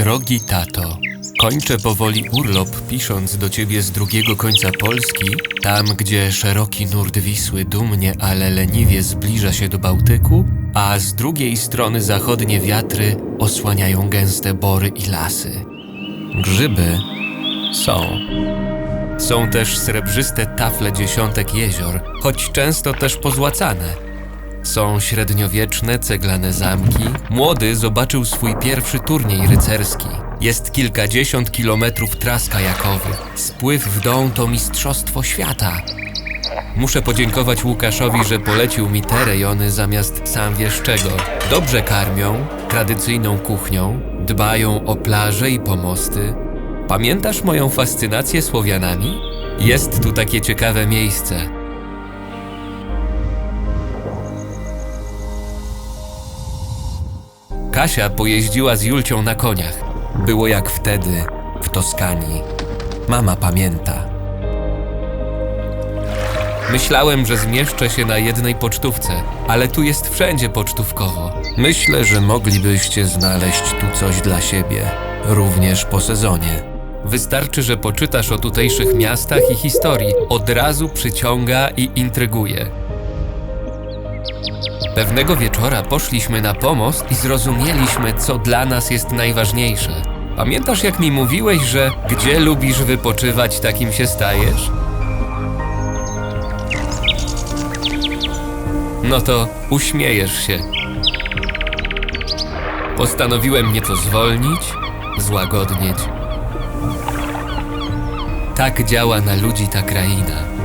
Drogi tato, kończę powoli urlop pisząc do ciebie z drugiego końca Polski, tam gdzie szeroki nurt Wisły dumnie, ale leniwie zbliża się do Bałtyku, a z drugiej strony zachodnie wiatry osłaniają gęste bory i lasy. Grzyby są. Są też srebrzyste tafle dziesiątek jezior, choć często też pozłacane. Są średniowieczne ceglane zamki. Młody zobaczył swój pierwszy turniej rycerski. Jest kilkadziesiąt kilometrów tras kajakowych. Spływ w dół to mistrzostwo świata. Muszę podziękować Łukaszowi, że polecił mi te rejony zamiast sam wiesz czego. Dobrze karmią, tradycyjną kuchnią, dbają o plaże i pomosty. Pamiętasz moją fascynację Słowianami? Jest tu takie ciekawe miejsce. Kasia pojeździła z Julcią na koniach. Było jak wtedy, w Toskanii. Mama pamięta. Myślałem, że zmieszczę się na jednej pocztówce, ale tu jest wszędzie pocztówkowo. Myślę, że moglibyście znaleźć tu coś dla siebie, również po sezonie. Wystarczy, że poczytasz o tutejszych miastach i historii, od razu przyciąga i intryguje. Pewnego wieczora poszliśmy na pomost i zrozumieliśmy, co dla nas jest najważniejsze. Pamiętasz, jak mi mówiłeś, że gdzie lubisz wypoczywać, takim się stajesz? No to uśmiejesz się. Postanowiłem nieco zwolnić, złagodnieć. Tak działa na ludzi ta kraina.